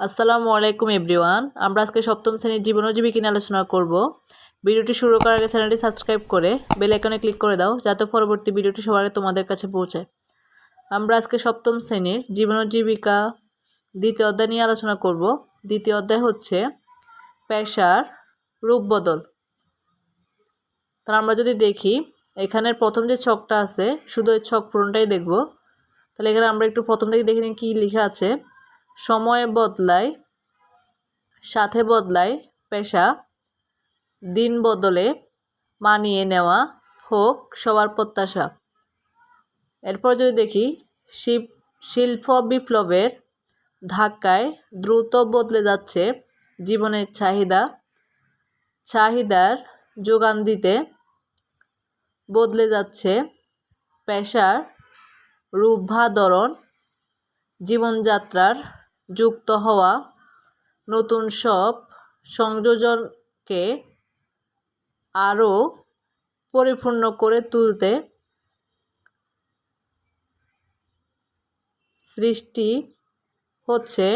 আসসালামু আলাইকুম এভরিওয়ান। আমরা আজকে সপ্তম শ্রেণির জীবন ও জীবিকা নিয়ে আলোচনা করব। ভিডিওটি শুরু করার আগে চ্যানেলটি সাবস্ক্রাইব করে বেল আইকনে ক্লিক করে দাও, যাতে পরবর্তী ভিডিওটি সবার তোমাদের কাছে পৌঁছায়। আমরা আজকে সপ্তম শ্রেণির জীবন ও জীবিকা দ্বিতীয় অধ্যায় নিয়ে আলোচনা করব। দ্বিতীয় অধ্যায় হচ্ছে পেশার রূপ বদল। তাহলে আমরা যদি দেখি, এখানের প্রথম যে ছকটা আছে, শুধু ওই ছক পূরণটাই দেখব। তাহলে এখানে আমরা একটু প্রথম থেকে দেখে নিই কী লেখা আছে। সময় বদলায়, সাথে বদলায় পেশা, দিন বদলে মানিয়ে নেওয়া হোক সবার প্রত্যাশা। এরপর যদি দেখি, শিব, শিল্প বিপ্লবের ধাক্কায় দ্রুত বদলে যাচ্ছে জীবনের চাহিদা। চাহিদার যোগান দিতে বদলে যাচ্ছে পেশার রূপভাধরণ জীবনযাত্রার যুক্ত হওয়া নতুন সব সংযোজনকে আরও পরিপূর্ণ করে তুলতে সৃষ্টি হচ্ছে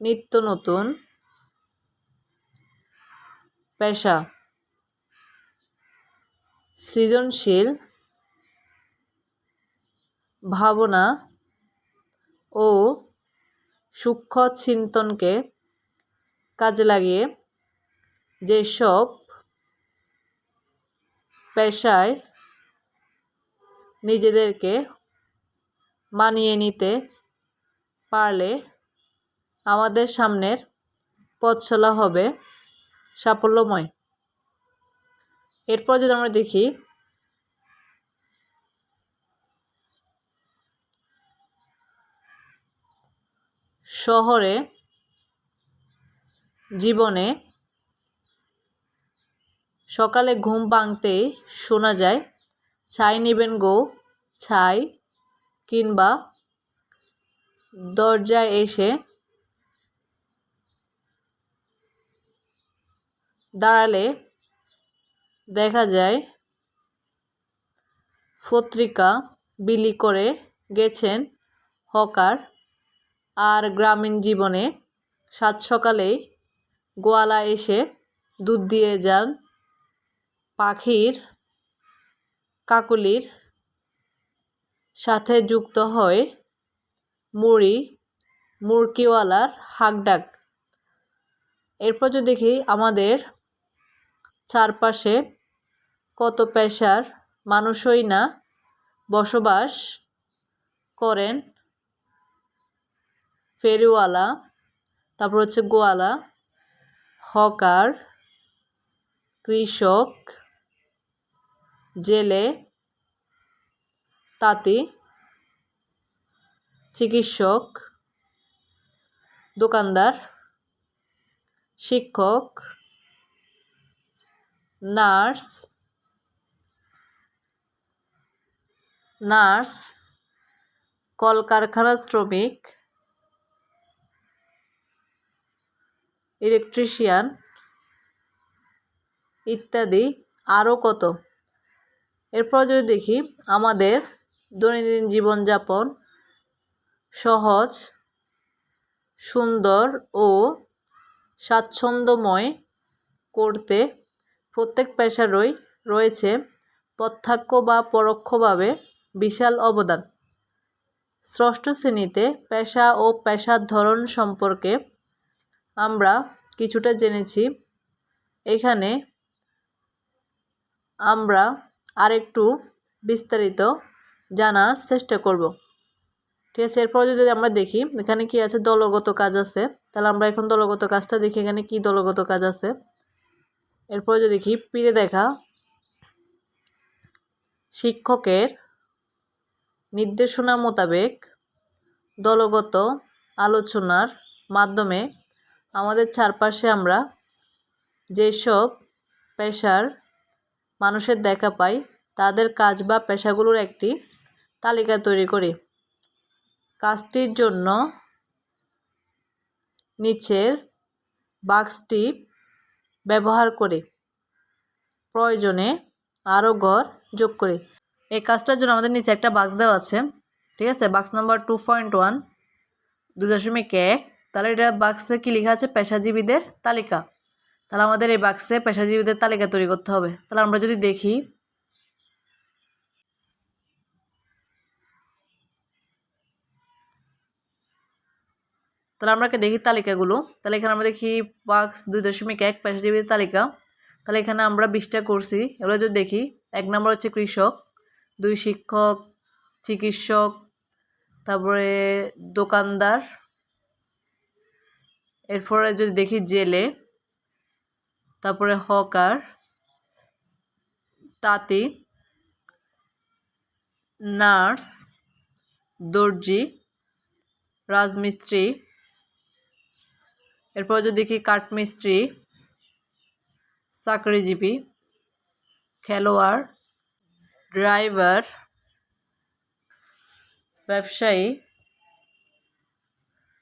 নিত্য নতুন পেশা। সৃজনশীল ভাবনা ও সূক্ষ্ম চিন্তনকে কাজে লাগিয়ে যেসব পেশায় নিজেদেরকে মানিয়ে নিতে পারলে আমাদের সামনের পথ চলা হবে সাফল্যময়। এরপর যদি আমরা দেখি শহরে জীবনে সকালে ঘুম ভাঙতেই শোনা যায়, ছাই নেবেন গো, ছাই কিংবা দরজায় এসে দাঁড়ালে দেখা যায়, পত্রিকা বিলি করে গেছেন হকার আর গ্রামীণ জীবনে সাত সকালেই গোয়ালা এসে দুধ দিয়ে যান পাখির কাকুলির সাথে যুক্ত হয় মুড়ি, মুরগিওয়ালার হাঁকডাক। এরপর যদি দেখি আমাদের চারপাশে কত পেশার মানুষই না বসবাস করেন ফেরিওয়ালা তারপর হচ্ছে গোয়ালা, হকার, কৃষক, জেলে, তাঁতি, চিকিৎসক, দোকানদার, শিক্ষক, নার্স নার্স কলকারখানা শ্রমিক ইলেকট্রিশিয়ান ইত্যাদি আরও কত? এরপর যদি দেখি, আমাদের দৈনন্দিন জীবনযাপন সহজ, সুন্দর ও স্বাচ্ছন্দ্যময় করতে প্রত্যেক পেশারই রয়েছে প্রত্যক্ষ বা পরোক্ষভাবে বিশাল অবদান। ষষ্ঠ শ্রেণীতে পেশা ও পেশার ধরন সম্পর্কে আমরা কিছুটা জেনেছি। এখানে আমরা আরেকটু বিস্তারিত জানার চেষ্টা করব। ঠিক আছে, এরপর যদি আমরা দেখি, এখানে কি আছে? দলগত কাজ আছে। তাহলে আমরা এখন দলগত কাজটা দেখি, এখানে কি দলগত কাজ আছে? এরপর যদি দেখি পিড়ে দেখা শিক্ষকের নির্দেশনা মোতাবেক দলগত আলোচনার মাধ্যমে আমাদের চারপাশে আমরা যেসব পেশার মানুষের দেখা পাই, তাদের কাজ বা পেশাগুলোর একটি তালিকা তৈরি করি। কাজটির জন্য নিচের বাক্সটি ব্যবহার করে। প্রয়োজনে আরও ঘর যোগ করি। এই কাজটার জন্য আমাদের নিচে একটা বাক্স দেওয়া আছে, ঠিক আছে? বাক্স নাম্বার টু পয়েন্ট ওয়ান দু দশমিক এক তাহলে এটা বাক্সে কী লেখা আছে? পেশাজীবীদের তালিকা। তাহলে আমাদের এই বাক্সে পেশাজীবীদের তালিকা তৈরি করতে হবে। তাহলে আমরা যদি দেখি, তাহলে আমরা দেখি তালিকাগুলো। তাহলে এখানে আমরা দেখি বাক্স দুই দশমিক এক পেশাজীবীদের তালিকা। তাহলে এখানে আমরা বিশটা করছি। এগুলো যদি দেখি, এক নম্বর হচ্ছে কৃষক, দুই শিক্ষক, চিকিৎসক, তারপরে দোকানদার এরপরে যদি দেখি জেলে, তারপরে হকার, তাঁতি, নার্স, দর্জি, রাজমিস্ত্রি, এরপর যদি দেখি কাঠমিস্ত্রি, চাকরিজীবী, খেলোয়াড়, ড্রাইভার, ব্যবসায়ী,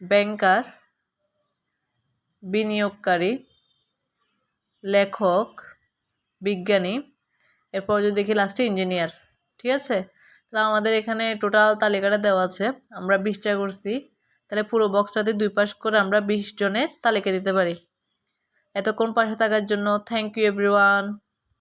ব্যাংকার বিনিয়োগকারী, লেখক, বিজ্ঞানী, এরপর যদি দেখি লাস্টে ইঞ্জিনিয়ার ঠিক আছে? তাহলে আমাদের এখানে টোটাল তালিকাটা দেওয়া আছে। আমরা বিশটা করছি। তাহলে পুরো বক্সটাতে দুই পাশ করে আমরা বিশ জনের তালিকা দিতে পারি। এতক্ষণ পাশে থাকার জন্য থ্যাংক ইউ এভরিওয়ান